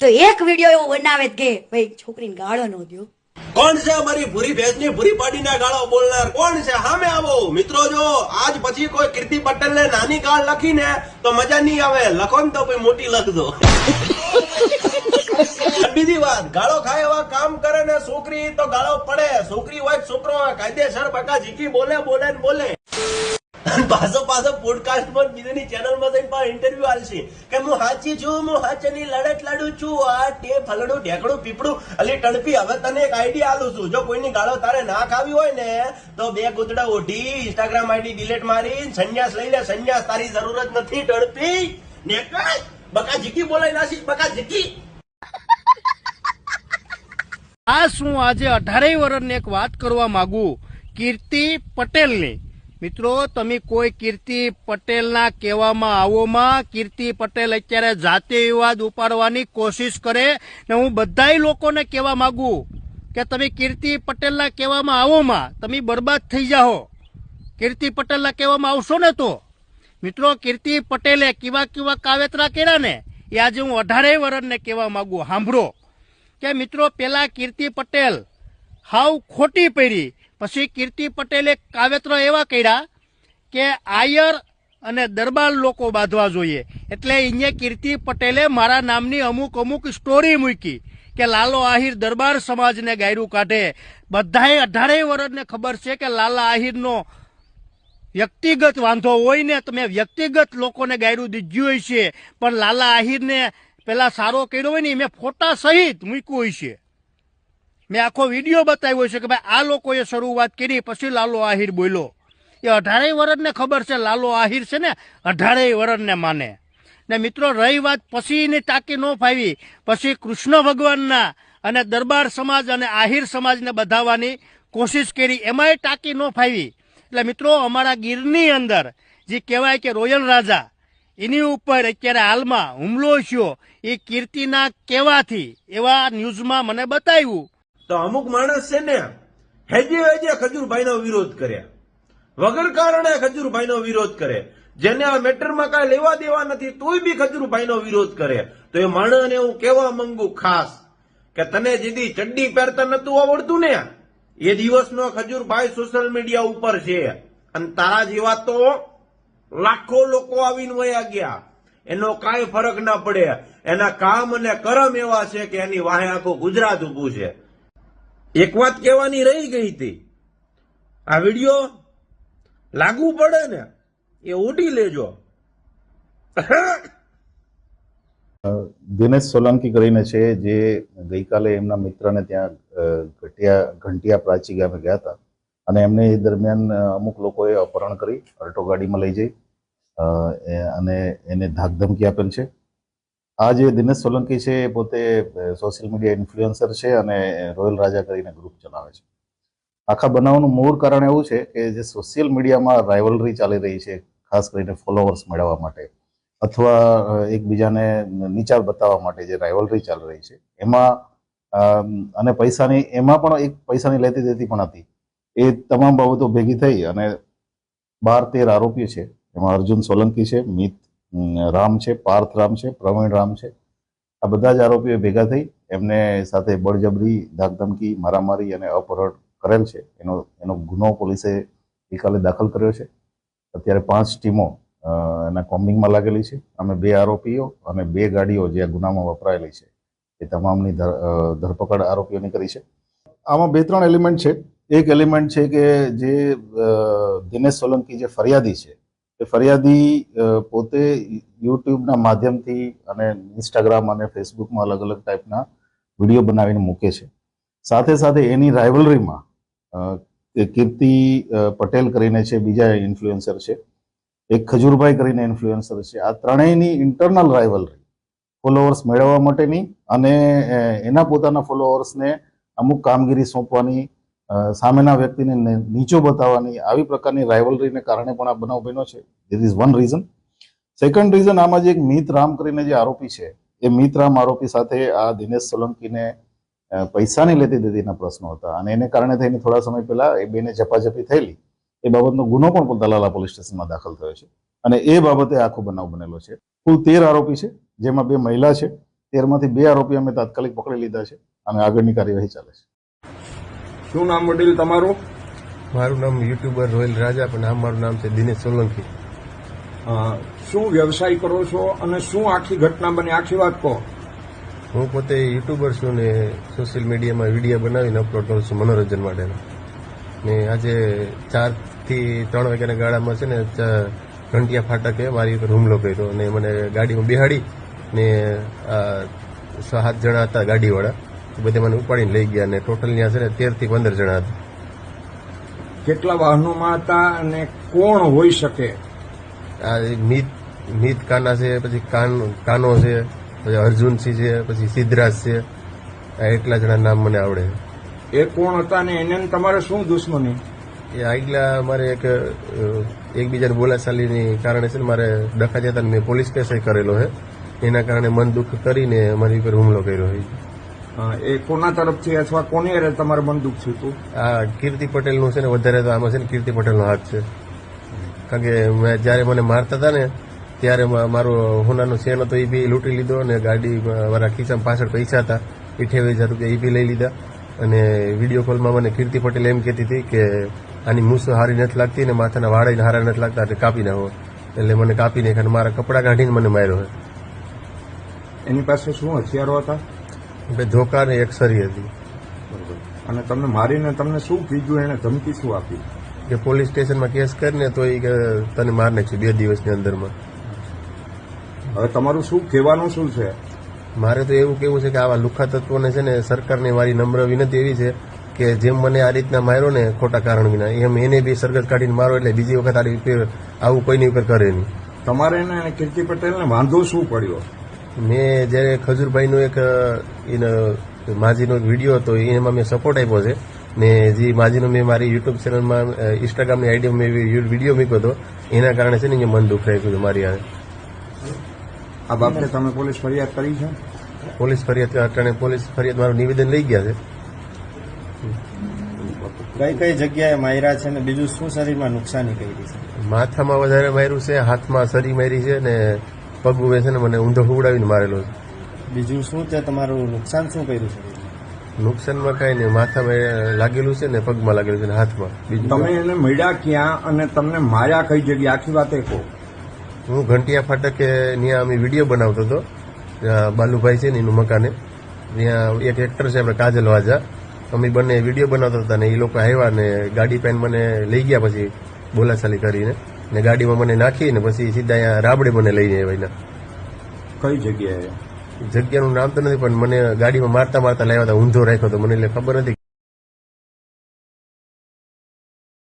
તો એક વીડિયો એવો બનાવે કે, ભાઈ, છોકરીને ગાળો ન દો કોણ છે અમારી ભૂરી ભેંસની ભૂરી પાડીને ગાળો બોલનાર? કોણ છે? સામે આવો. મિત્રો, જો આજ પછી કોઈ કીર્તિ પટેલ ને નાની ગાળ લખીને તો મજા નહીં આવે. લખો ને તો ભાઈ મોટી લખજો. બીજી વાત, ગાળો ખાય એવા કામ કરે ને છોકરી તો ગાળો પડે. છોકરી હોય છોકરો કાયદેસર બકા જીકી બોલે બોલે ને બોલે. અને પાછો પાછો પોડકાસ્ટ પર બીજાની ચેનલમાં જઈને પણ ઇન્ટરવ્યુ આલશે. કે હું હાચી છું, હું હાચની લડત લડું છું, આ તે ફલડું, ઢેકડું પીપડું અલી ટડપી હવે તને એક આઈડિયા આલું છું. જો કોઈની ગાળો તારે ના ખાવી હોય ને, તો બે ગુદડા ઓઢી ઇન્સ્ટાગ્રામ આઈડી ડિલીટ મારી, સંન્યાસ લઈ લે. સંન્યાસ તારી જરૂરત નથી ટડપી નેકળ બકા જીકી બોલાઈ નાસી બકા જીકી આ શું આજે અઢારેય વર્ષની એક વાત કરવા માંગુ. કીર્તિ પટેલની. મિત્રો, તમે કોઈ કીર્તિ પટેલના કહેવામાં આવોમાં કીર્તિ પટેલ અત્યારે જાતીય વિવાદ ઉપાડવાની કોશિશ કરે ને હું બધાય લોકોને કહેવા માંગુ કે તમે કીર્તિ પટેલના કહેવામાં આવોમાં તમે બરબાદ થઈ જાઓ. કીર્તિ પટેલના કહેવામાં આવશો ને તો? મિત્રો, કીર્તિ પટેલે કેવા કેવા કાવેતરા કર્યા ને, એ આજે હું અઢારેય વર્ષને કહેવા માંગુ. સાંભળો. કે મિત્રો, પેલા કીર્તિ પટેલ હાવ ખોટી પડી. પછી કીર્તિ પટેલે કાવ્યત્ર એવા કર્યા કે આયર અને દરબાર લોકો બાંધવા જોઈએ. એટલે અહીંયા કીર્તિ પટેલે મારા નામની અમુક અમુક સ્ટોરી મૂકી કે લાલો આહિર દરબાર સમાજને ગાયરું કાઢે. બધાએ અઢારેય વર્ષને ખબર છે કે લાલા આહિરનો વ્યક્તિગત વાંધો હોય ને તમે વ્યક્તિગત લોકોને ગાયરું દીધું હોય છે. પણ લાલા આહિરને પેલા સારો કર્યો હોય ને મેં ફોટા સહિત મૂક્યું હોય છે. મેં આખો વીડિયો બતાવ્યો છે કે ભાઈ આ લોકોએ શરૂઆત કરી, પછી લાલો આહિર બોલ્યો. એ અઢારેય વરદને ખબર છે, લાલો આહિર છે ને, અઢારેય વરદને માને. ને મિત્રો, રહી વાત પછીની ટાંકી ન ફાવી, પછી કૃષ્ણ ભગવાનના અને દરબાર સમાજ અને આહિર સમાજને બધાવવાની કોશિશ કરી, એમાંય ટાંકી ન ફાવી. એટલે મિત્રો, અમારા ગીરની અંદર જે કહેવાય કે રોયલ રાજા, એની ઉપર અત્યારે હાલમાં હુમલો થયો, એ કીર્તિના કહેવાથી એવા ન્યૂઝમાં મને બતાવ્યું તો અમુક માણસ છે ને, હેજે હેજે ખજૂરભાઈનો વિરોધ કર્યા વગર કારણે ખજૂરભાઈનો વિરોધ કરે. જેને આ મેટરમાં કાંઈ લેવા દેવા નથી, તોય બી ખજૂરભાઈનો વિરોધ કરે. તો એ માણસને હું કહેવા માંગુ ખાસ કે તને જીદી ચડ્ડી પહેરતા નતું આવડતું ને, એ દિવસનો ખજૂરભાઈ સોશિયલ મીડિયા ઉપર છે. અને તારા જેવા તો લાખો લોકો આવીને વયા ગયા. એનો કાંઈ ફરક ના પડે. એના કામ અને કરમ એવા છે કે એની વાહે આખું ગુજરાત ઊભું છે. એક વાત કહેવાની રહી ગઈ હતી. આ વીડિયો લાગુ પડે ને, એ ઉડી લેજો. દિનેશ સોલંકી કરીને છે, જે ગઈકાલે એમના મિત્રને ત્યાં ઘટિયા, ઘંટિયા પ્રાચી ગામે ગયા હતા. અને એમને એ દરમિયાન અમુક લોકોએ અપહરણ કરી, અલ્ટો ગાડીમાં લઈ જઈ અને એને ધાકધમકી આપેલ છે. આ જે દિનેશ સોલંકી છે એ પોતે સોશિયલ મીડિયા ઇન્ફ્લુએન્સર છે અને રોયલ રાજા કરીને ગ્રુપ ચલાવે છે. આખા બનાવનું મૂળ કારણ એવું છે કે જે સોશિયલ મીડિયામાં રાઇવલરી ચાલી રહી છે, ખાસ કરીને ફોલોવર્સ મેળવવા માટે, અથવા એકબીજાને નીચા બતાવવા માટે જે રાઇવલરી ચાલી રહી છે. એમાં અને પૈસાની, એમાં પણ એક પૈસાની લેતી દેતી પણ હતી. એ તમામ બાબતો ભેગી થઈ અને બાર તેર આરોપીઓ છે. એમાં અર્જુન સોલંકી છે, મિત રામ છે, પાર્થ રામ છે, પ્રવીણ રામ છે. આ બધા જ આરોપીઓ ભેગા થઈ એમને સાથે બળજબરી, ધાકધમકી, મારામારી અને અપહરણ કરેલ છે. એનો એનો ગુનો પોલીસે ગઈકાલે દાખલ કર્યો છે. અત્યારે પાંચ ટીમો એના કોમ્બિંગમાં લાગેલી છે. અમે બે આરોપીઓ અને બે ગાડીઓ જે આ ગુનામાં વપરાયેલી છે, એ તમામની ધરપકડ આરોપીઓની કરી છે. આમાં બે ત્રણ એલિમેન્ટ છે. એક એલિમેન્ટ છે કે જે દિનેશ સોલંકી જે ફરિયાદી છે એ ફરિયાદી પોતે યુટ્યુબના માધ્યમથી અને ઇન્સ્ટાગ્રામ અને ફેસબુકમાં અલગ અલગ ટાઈપના વીડિયો બનાવીને મૂકે છે. સાથે સાથે એની રાઇવલરીમાં કીર્તિ પટેલ કરીને છે, બીજા ઇન્ફ્લુએન્સર છે. એક ખજૂરભાઈ કરીને ઇન્ફ્લુએન્સર છે. આ ત્રણેયની ઇન્ટરનલ રાઇવલરી ફોલોઅર્સ મેળવવા માટેની અને એના પોતાના ફોલોઅર્સને અમુક કામગીરી સોંપવાની સામેના વ્યક્તિને નીચો બતાવવાની આવી પ્રકારની રાઇવલરીને કારણે પણ આ બનાવ બન્યો છે. This is one reason second reason આમાં જે એક મિત રામ કરીને જે આરોપી છે, એ મિત રામ આરોપી સાથે આ દિનેશ સોલંકીને પૈસાની લેતી દેતીના પ્રશ્નો હતા અને એને કારણે થઈને થોડા સમય પહેલા એ બેને ઝપાઝપી થયેલી. એ બાબતનો ગુનો પણ દલાલા પોલીસ સ્ટેશનમાં દાખલ થયો છે. અને એ બાબતે આખો બનાવ બનેલો છે. કુલ તેર આરોપી છે, જેમાં બે મહિલા છે. તેરમાંથી બે આરોપી અમે તાત્કાલિક પકડી લીધા છે અને આગળની કાર્યવાહી ચાલે છે. શું નામ વડીલ તમારું? મારું નામ યુટ્યુબર રોયલ રાજા પણ આ મારું નામ છે દિનેશ સોલંકી. શું વ્યવસાય કરો છો અને શું આખી ઘટના બને? આખી વાત કહો. હું પોતે યુટ્યુબર છું ને સોશિયલ મીડિયામાં વીડિયો બનાવીને અપલોડ કરું છું મનોરંજન માટેના. ને આજે ચારથી ત્રણ વાગ્યાના ગાળામાં છે ને ઘંટિયા ફાટકે મારી ઉપર હુમલો કર્યો. અને મને ગાડીમાં બિહાડી ને સાત જણા હતા ગાડીવાળા. બધે મને ઉપાડીને લઈ ગયા અને ટોટલ ત્યાં છે ને તેરથી પંદર જણા હતા. કેટલા વાહનોમાં હતા અને કોણ હોઈ શકે? આ મીત મીત કાના છે પછી કાન કાનો છે પછી અર્જુનસિંહ છે પછી સિદ્ધરાજ છે. આ એટલા જણા નામ મને આવડે. એ કોણ હતા ને એને તમારે શું દુશ્મની? એ આગલા મારે એક એકબીજાને બોલાચાલીની કારણે છે ને મારે ડખા જતા મેં પોલીસ કેસ કરેલો છે એના કારણે મન દુઃખ કરીને મારી ઉપર હુમલો કર્યો છે અ, એ કોના તરફથી અથવા કોની અરે તમારે બંદૂક છે તું? આ કીર્તિ પટેલનું છે ને વધારે તો આમાં છે ને કીર્તિ પટેલનો હાથ છે. કારણ કે મેં જ્યારે મને મારતા હતા ને ત્યારે મારો હોનાનો સેન હતો એ બી લૂંટી લીધો અને ગાડી મારા ખિસ્સામાં પાછળ પૈસા હતા અઠ્યાવીસ હજાર રૂપિયા એ બી લઈ લીધા. અને વીડિયો કોલમાં મને કીર્તિ પટેલ એમ કહેતી હતી કે આની મૂસ હારી નથી લાગતી ને માથાના વાળાઈને હારા નથી લાગતા એટલે કાપી નાખો. એટલે મને કાપી નાખ્યા અને મારા કપડાં કાઢીને મને માર્યો એની પાસે શું હથિયારો હતા? એટલે ધોકા ને એક સરી હતી. અને તમને મારીને તમને શું કીધું? એને ધમકી શું આપી? કે પોલીસ સ્ટેશનમાં કેસ કરીને તો એ તને માર નાખશું બે દિવસની અંદરમાં. હવે તમારું શું કહેવાનું શું છે? મારે તો એવું કેવું છે કે આવા લુખા તત્વોને છે ને સરકારની મારી નમ્ર વિનંતી એવી છે કે જેમ મને આ રીતના માર્યો ને ખોટા કારણ વિના એમ એને બી સરગત કાઢીને મારો એટલે બીજી વખત આવું કોઈની ઉપર કરે નહીં. તમારે એને કીર્તિ પટેલને વાંધો શું પડ્યો? મેં જ્યારે ખજૂરભાઈનો એક એનો માજીનો એક વીડિયો હતો એમાં મેં સપોર્ટ આપ્યો છે. ને જે માજીનો મેં મારી યુટ્યુબ ચેનલમાં ઇન્સ્ટાગ્રામની આઈડીમાં મેં વીડિયો મૂક્યો હતો. એના કારણે છે ને મન દુઃખ રાખ્યું હતું મારી આ આ બાબતે તમે પોલીસ ફરિયાદ કરી છે? પોલીસ ફરિયાદ અટાણે પોલીસ ફરિયાદ મારું નિવેદન લઈ ગયા છે. કઈ કઈ જગ્યાએ માર્યા છે ને બીજું શું શરીરમાં નુકસાની કરી છે? માથામાં વધારે માર્યું છે હાથમાં સરી મારી છે ને પગ ઉભે છે ને મને ઊંધો ઉડાવીને મારેલો છે. બીજું શું? છે તમારું નુકસાન શું કર્યું છે? નુકસાનમાં કાંઈ નહીં માથામાં લાગેલું છે ને પગમાં લાગેલું છે ને હાથમાં. બીજું તમે એને મળ્યા ક્યાં અને તમને માર્યા કઈ જગ્યાએ? આખી વાત એ કહો. હું ઘંટિયા ફાટકે ત્યાં અમે વીડિયો બનાવતો હતો. બાલુભાઈ છે ને એનું મકાને. ત્યાં એક એક્ટર છે આપણે કાજલ વાજા. અમે બંને વીડિયો બનાવતા હતા ને એ લોકો આવ્યા ને ગાડી પેન મને લઈ ગયા પછી બોલાચાલી કરીને. ને ગાડીમાં મને નાખી ને પછી સીધા અહીંયા રાબડે મને લઈને આવ્યા કઈ જગ્યાએ? જગ્યાનું નામ તો નથી પણ મને ગાડીમાં મારતા મારતા લાવ્યા હતા ઊંધો રાખ્યો તો મને એટલે ખબર નથી